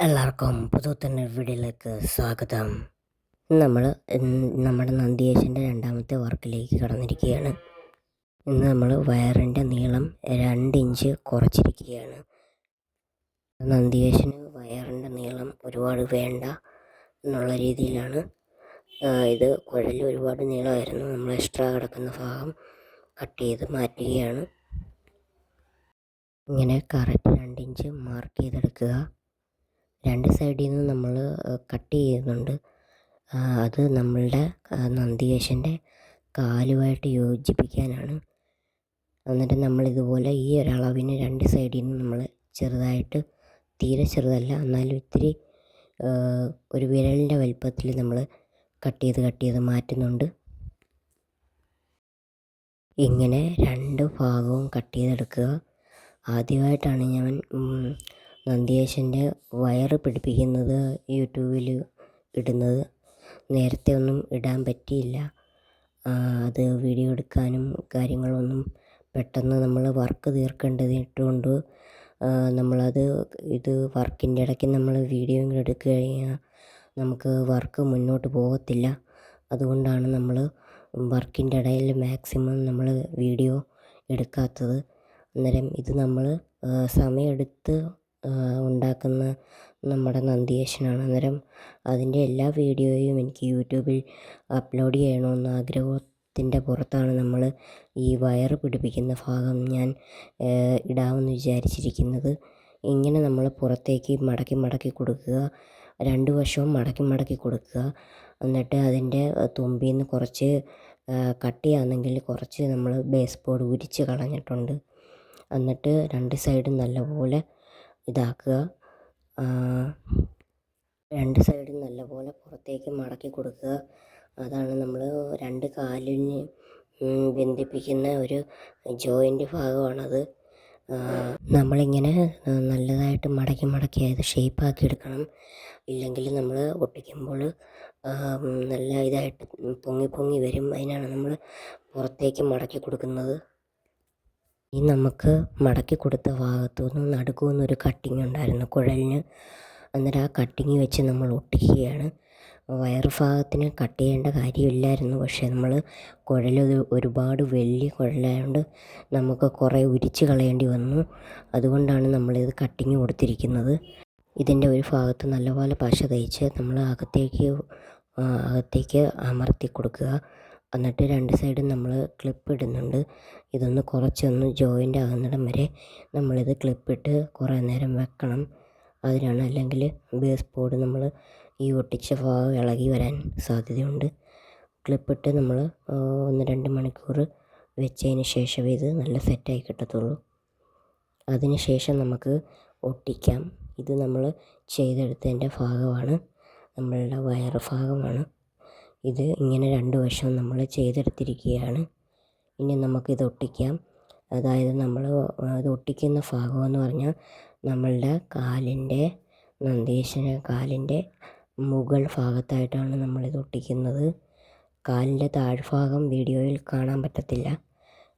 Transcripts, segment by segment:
എല്ലാവർക്കും പുതുത്തന്നെ വീഡിയോയിലേക്ക് സ്വാഗതം. നമ്മൾ നമ്മുടെ നന്ദിയേശന്റെ രണ്ടാമത്തെ വർക്കിലേക്ക് കടന്നിരിക്കുകയാണ്. ഇന്ന് നമ്മൾ വയറിന്റെ നീളം രണ്ട് ഇഞ്ച് കുറച്ചിരിക്കുകയാണ്. നന്ദിയേശന് വയറിന്റെ നീളം ഒരുപാട് വേണ്ട എന്നുള്ള രീതിയിലാണ്. ഇത് കുഴലിൽ ഒരുപാട് നീളമായിരുന്നു. നമ്മൾ എക്സ്ട്രാ കിടക്കുന്ന ഭാഗം കട്ട് ചെയ്ത് മാറ്റുകയാണ്. ഇങ്ങനെ കറക്റ്റ് രണ്ട് ഇഞ്ച് മാർക്ക് ചെയ്തെടുക്കുക. രണ്ട് സൈഡിൽ നിന്ന് നമ്മൾ കട്ട് ചെയ്യുന്നുണ്ട്. അത് നമ്മളുടെ നന്ദികേശന്റെ കാലുമായിട്ട് യോജിപ്പിക്കാനാണ്. എന്നിട്ട് നമ്മളിതുപോലെ ഈ ഒരളവിന് രണ്ട് സൈഡിൽ നിന്ന് നമ്മൾ ചെറുതായിട്ട് തീരെ ചെറുതല്ല എന്നാലും ഇത്തിരി ഒരു വിരലിന്റെ വലിപ്പത്തിൽ നമ്മൾ കട്ട് ചെയ്ത് കട്ട് ചെയ്ത് മാറ്റുന്നുണ്ട്. ഇങ്ങനെ രണ്ട് ഭാഗവും കട്ട് ചെയ്തെടുക്കുക. ആദ്യമായിട്ടാണ് ഞാൻ നന്ദിയേശന്റെ വയറ് പിടിപ്പിക്കുന്നത് യൂട്യൂബിൽ ഇടുന്നത്. നേരത്തെ ഒന്നും ഇടാൻ പറ്റിയില്ല. അത് വീഡിയോ എടുക്കാനും കാര്യങ്ങളൊന്നും പെട്ടെന്ന് നമ്മൾ വർക്ക് തീർക്കേണ്ടതിട്ടുകൊണ്ട് നമ്മളത് ഇത് വർക്കിന്റെ ഇടയ്ക്ക് നമ്മൾ വീഡിയോ എടുക്കുക കഴിഞ്ഞാൽ നമുക്ക് വർക്ക് മുന്നോട്ട് പോകത്തില്ല. അതുകൊണ്ടാണ് നമ്മൾ വർക്കിന്റെ ഇടയിൽ മാക്സിമം നമ്മൾ വീഡിയോ എടുക്കാത്തത്. അന്നേരം ഇത് നമ്മൾ സമയമെടുത്ത് ഉണ്ടാക്കുന്ന നമ്മുടെ നന്ദിയേശനാണ് അന്നേരം അതിന്റെ എല്ലാ വീഡിയോയും എനിക്ക് യൂട്യൂബിൽ അപ്ലോഡ് ചെയ്യണമെന്ന് ആഗ്രഹത്തിന്റെ പുറത്താണ് നമ്മൾ ഈ വയർ പിടിപ്പിക്കുന്ന ഭാഗം ഞാൻ ഇടാമെന്ന് വിചാരിച്ചിരിക്കുന്നത്. ഇങ്ങനെ നമ്മൾ പുറത്തേക്ക് മടക്കി മടക്കി കൊടുക്കുക രണ്ട് വശവും മടക്കി മടക്കി കൊടുക്കുക. എന്നിട്ട് അതിന്റെ തുമ്പിൽ നിന്ന് കുറച്ച് കട്ടിയാണെങ്കിൽ കുറച്ച് നമ്മൾ ബേസ് ബോർഡ് ഉരിച്ച് കളഞ്ഞിട്ടുണ്ട്. എന്നിട്ട് രണ്ട് സൈഡും നല്ലപോലെ ഇതാക്കുക. രണ്ട് സൈഡും നല്ലപോലെ പുറത്തേക്ക് മടക്കി കൊടുക്കുക. അതാണ് നമ്മൾ രണ്ട് കാലിന് ബന്ധിപ്പിക്കുന്ന ഒരു ജോയിന്റ് ഭാഗമാണത്. നമ്മളിങ്ങനെ നല്ലതായിട്ട് മടക്കി മടക്കി അത് ഷേപ്പാക്കി എടുക്കണം. ഇല്ലെങ്കിൽ നമ്മൾ ഒട്ടിക്കുമ്പോൾ നല്ല ഇതായിട്ട് പൊങ്ങി പൊങ്ങി വരും. അതിനാണ് നമ്മൾ പുറത്തേക്ക് മടക്കി കൊടുക്കുന്നത്. ഈ നമുക്ക് മടക്കി കൊടുത്ത ഭാഗത്തു നിന്ന് നടുക്കുനിന്ന് ഒരു കട്ടിങ് ഉണ്ടായിരുന്നു. കുഴലിന് അന്നേരം ആ കട്ടിങ് വെച്ച് നമ്മൾ ഒട്ടിക്കുകയാണ്. വയറ് ഭാഗത്തിന് കട്ട് ചെയ്യേണ്ട കാര്യമില്ലായിരുന്നു. പക്ഷേ നമ്മൾ കുഴൽ ഒരുപാട് വലിയ കുഴലായതുകൊണ്ട് നമുക്ക് കുറേ ഉരിച്ച് കളയേണ്ടി വന്നു. അതുകൊണ്ടാണ് നമ്മളിത് കട്ടിങ് കൊടുത്തിരിക്കുന്നത്. ഇതിന്റെ ഒരു ഭാഗത്ത് നല്ലപോലെ പശ തേച്ച് നമ്മൾ അകത്തേക്ക് അകത്തേക്ക് അമർത്തി കൊടുക്കുക. എന്നിട്ട് രണ്ട് സൈഡും നമ്മൾ ക്ലിപ്പ് ഇടുന്നുണ്ട്. ഇതൊന്ന് കുറച്ചൊന്ന് ജോയിന്റ് ആകുന്നിടം വരെ നമ്മളിത് ക്ലിപ്പിട്ട് കുറേ നേരം വെക്കണം. അതിനാണ് അല്ലെങ്കിൽ ബേസ് ബോർഡ് നമ്മൾ ഈ ഒട്ടിച്ച ഭാഗം ഇളകി വരാൻ സാധ്യതയുണ്ട്. ക്ലിപ്പിട്ട് നമ്മൾ ഒന്ന് രണ്ട് മണിക്കൂർ വെച്ചതിന് ശേഷമേ ഇത് നല്ല സെറ്റായി കിട്ടത്തുള്ളൂ. അതിന് ശേഷം നമുക്ക് ഒട്ടിക്കാം. ഇത് നമ്മൾ ചെയ്തെടുത്തതിന്റെ ഭാഗമാണ്. നമ്മളുടെ വയർ ഭാഗമാണ്. ഇത് ഇങ്ങനെ രണ്ട് വശവും നമ്മൾ ചെയ്തെടുത്തിരിക്കുകയാണ്. ഇനി നമുക്കിത് ഒട്ടിക്കാം. അതായത് നമ്മൾ ഇത് ഒട്ടിക്കുന്ന ഭാഗം എന്ന് പറഞ്ഞാൽ നമ്മളുടെ കാലിന്റെ നന്ദീശന കാലിന്റെ മുകൾ ഭാഗത്തായിട്ടാണ് നമ്മളിത് ഒട്ടിക്കുന്നത്. കാലിന്റെ താഴ്ഭാഗം വീഡിയോയിൽ കാണാൻ പറ്റത്തില്ല.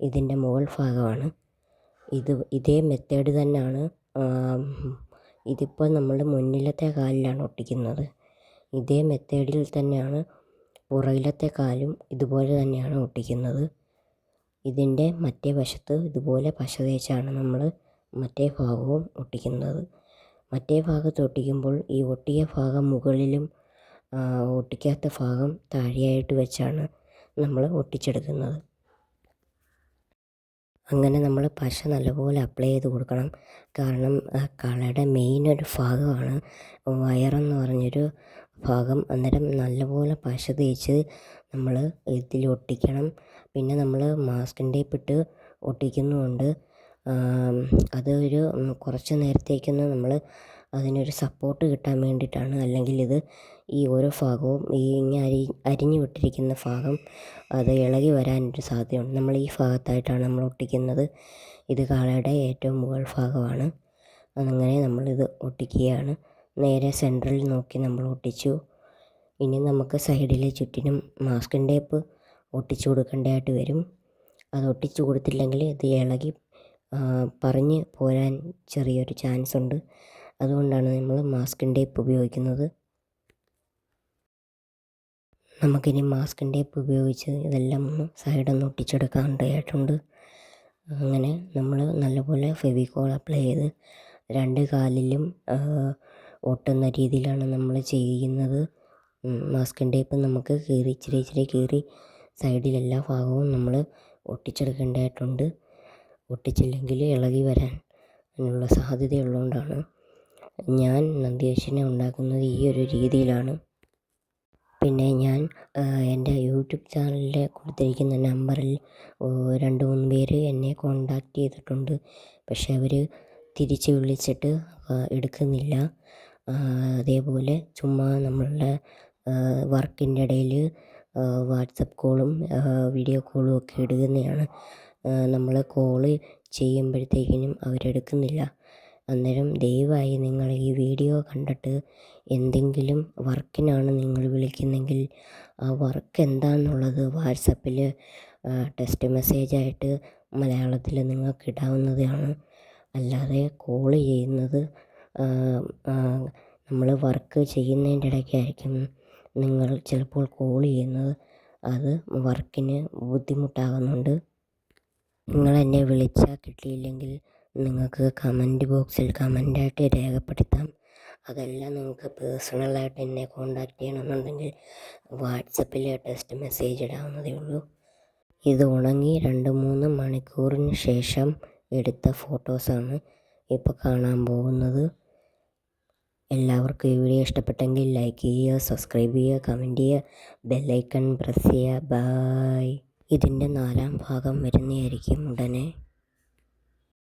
ഇതിന്റെ മുകൾ ഭാഗമാണ്. ഇത് ഇതേ മെത്തേഡ് തന്നെയാണ് ഇതിപ്പോൾ നമ്മൾ മുന്നിലത്തെ കാലിലാണ് ഒട്ടിക്കുന്നത്. ഇതേ മെത്തേഡിൽ തന്നെയാണ് പുറകിലത്തെ കാലും ഇതുപോലെ തന്നെയാണ് ഒട്ടിക്കുന്നത്. ഇതിന്റെ മറ്റേ വശത്ത് ഇതുപോലെ പശ തേച്ചാണ് നമ്മൾ മറ്റേ ഭാഗവും ഒട്ടിക്കുന്നത്. മറ്റേ ഭാഗത്ത് ഒട്ടിക്കുമ്പോൾ ഈ ഒട്ടിയ ഭാഗം മുകളിലും ഒട്ടിക്കാത്ത ഭാഗം താഴെയായിട്ട് വെച്ചാണ് നമ്മൾ ഒട്ടിച്ചെടുക്കുന്നത്. അങ്ങനെ നമ്മൾ പശ നല്ലപോലെ അപ്ലൈ ചെയ്ത് കൊടുക്കണം. കാരണം കളയുടെ മെയിൻ ഒരു ഭാഗമാണ് വയറെന്ന് പറഞ്ഞൊരു ഭാഗം അന്നേരം നല്ലപോലെ പശ തേച്ച് നമ്മൾ ഇതിൽ ഒട്ടിക്കണം. പിന്നെ നമ്മൾ മാസ്കിന്റെ ഇട്ട് ഒട്ടിക്കുന്നുമുണ്ട്. അത് അതൊരു കുറച്ച് നേരത്തേക്കൊന്ന് നമ്മൾ അതിനൊരു സപ്പോർട്ട് കിട്ടാൻ വേണ്ടിയിട്ടാണ്. അല്ലെങ്കിൽ ഇത് ഈ ഓരോ ഭാഗവും ഈ ഇങ്ങനെ അരി അരിഞ്ഞു വിട്ടിരിക്കുന്ന ഭാഗം അത് ഇളകി വരാനൊരു സാധ്യതയുണ്ട്. നമ്മൾ ഈ ഭാഗത്തായിട്ടാണ് നമ്മൾ ഒട്ടിക്കുന്നത്. ഇത് കാളയുടെ ഏറ്റവും മുകൾ ഭാഗമാണ്. അങ്ങനെ നമ്മളിത് ഒട്ടിക്കുകയാണ്. നേരെ സെൻട്രൽ നോക്കി നമ്മൾ ഒട്ടിച്ചു. ഇനി നമുക്ക് സൈഡിലെ ചുറ്റിനും മാസ്കിൻ ടേപ്പ് ഒട്ടിച്ചു കൊടുക്കേണ്ടതായിട്ട് വരും. അത് ഒട്ടിച്ചു കൊടുത്തില്ലെങ്കിൽ ഇത് ഇളകി പറഞ്ഞ് പോരാൻ ചെറിയൊരു ചാൻസ് ഉണ്ട്. അതുകൊണ്ടാണ് നമ്മൾ മാസ്കിൻ ടേപ്പ് ഉപയോഗിക്കുന്നത്. നമുക്കിനി മാസ്കിൻ ടേപ്പ് ഉപയോഗിച്ച് ഇതെല്ലാം ഒന്ന് സൈഡൊന്ന് ഒട്ടിച്ചെടുക്കാണ്ടായിട്ടുണ്ട് അങ്ങനെ നമ്മൾ നല്ലപോലെ ഫെവിക്കോൾ അപ്ലൈ ചെയ്ത് രണ്ട് കാലിലും ഒട്ടുന്ന രീതിയിലാണ് നമ്മൾ ചെയ്യുന്നത്. മാസ്കിൻ ടേപ്പ് നമുക്ക് കീറി ഇച്ചിരി ഇച്ചിരി കീറി സൈഡിലെല്ലാ ഭാഗവും നമ്മൾ ഒട്ടിച്ചെടുക്കേണ്ടതായിട്ടുണ്ട്. ഒട്ടിച്ചില്ലെങ്കിൽ ഇളകി വരാൻ ഉള്ള സാധ്യതയുള്ളതുകൊണ്ടാണ് ഞാൻ നന്ദിയേശനെ ഉണ്ടാക്കുന്നത് ഈ ഒരു രീതിയിലാണ്. പിന്നെ ഞാൻ എന്റെ യൂട്യൂബ് ചാനലിൽ കൊടുത്തിരിക്കുന്ന നമ്പറിൽ രണ്ട് മൂന്ന് പേര് എന്നെ കോണ്ടാക്ട് ചെയ്തിട്ടുണ്ട്. പക്ഷേ അവർ തിരിച്ച് വിളിച്ചിട്ട് എടുക്കുന്നില്ല. അതേപോലെ ചുമ്മാ നമ്മളുടെ വർക്കിന്റെ ഇടയിൽ വാട്സപ്പ് കോളും വീഡിയോ കോളും ഒക്കെ ഇടുന്നതാണ് നമ്മൾ കോൾ ചെയ്യുമ്പോഴത്തേക്കിനും അവരെടുക്കുന്നില്ല. അന്നേരം ദയവായി നിങ്ങൾ ഈ വീഡിയോ കണ്ടിട്ട് എന്തെങ്കിലും വർക്കിനാണ് നിങ്ങൾ വിളിക്കുന്നെങ്കിൽ ആ വർക്ക് എന്താണെന്നുള്ളത് വാട്സപ്പിൽ ടെക്സ്റ്റ് മെസ്സേജായിട്ട് മലയാളത്തിൽ നിങ്ങൾക്ക് ഇടാവുന്നതാണ്. അല്ലാതെ കോൾ ചെയ്യുന്നത് നമ്മൾ വർക്ക് ചെയ്യുന്നതിന്റെ ഇടയ്ക്കായിരിക്കും നിങ്ങൾ ചിലപ്പോൾ കോൾ ചെയ്യുന്നത്. അത് വർക്കിന് ബുദ്ധിമുട്ടാകുന്നുണ്ട്. നിങ്ങൾ എന്നെ വിളിച്ചാൽ കിട്ടിയില്ലെങ്കിൽ നിങ്ങൾക്ക് കമന്റ് ബോക്സിൽ കമന്റായിട്ട് രേഖപ്പെടുത്താം. അതല്ല നിങ്ങൾക്ക് പേഴ്സണലായിട്ട് എന്നെ കോണ്ടാക്ട് ചെയ്യണമെന്നുണ്ടെങ്കിൽ വാട്സപ്പിൽ ടെക്സ്റ്റ് മെസ്സേജ് ഇടാവുന്നതേ ഉള്ളൂ. ഇത് ഉണങ്ങി രണ്ട് മൂന്ന് മണിക്കൂറിന് ശേഷം എടുത്ത ഫോട്ടോസാണ് ഇപ്പോൾ കാണാൻ പോകുന്നത്. എല്ലാവർക്കും ഈ വീഡിയോ ഇഷ്ടപ്പെട്ടെങ്കിൽ ലൈക്ക് ചെയ്യുക സബ്സ്ക്രൈബ് ചെയ്യുക കമന്റ് ചെയ്യുക ബെല്ലൈക്കൺ പ്രസ് ചെയ്യുക. ബായ് ഇതിന്റെ നാലാം ഭാഗം വരുന്നതായിരിക്കും ഉടനെ.